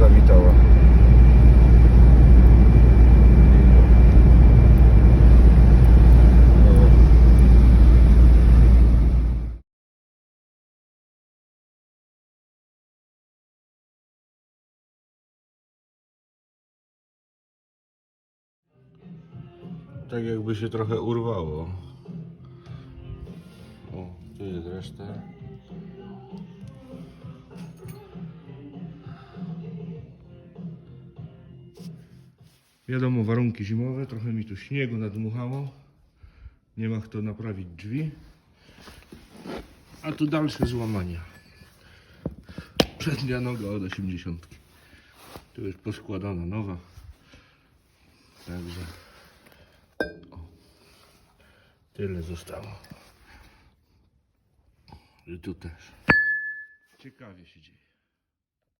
zawitała. tak jakby się trochę urwało. O, tu jest reszta. Wiadomo, warunki zimowe, trochę mi tu śniegu nadmuchało. Nie ma kto naprawić drzwi. A tu dalsze złamania. Przednia noga od 80. Tu już poskładana nowa. Także o, tyle zostało. I tu też. Ciekawie się dzieje.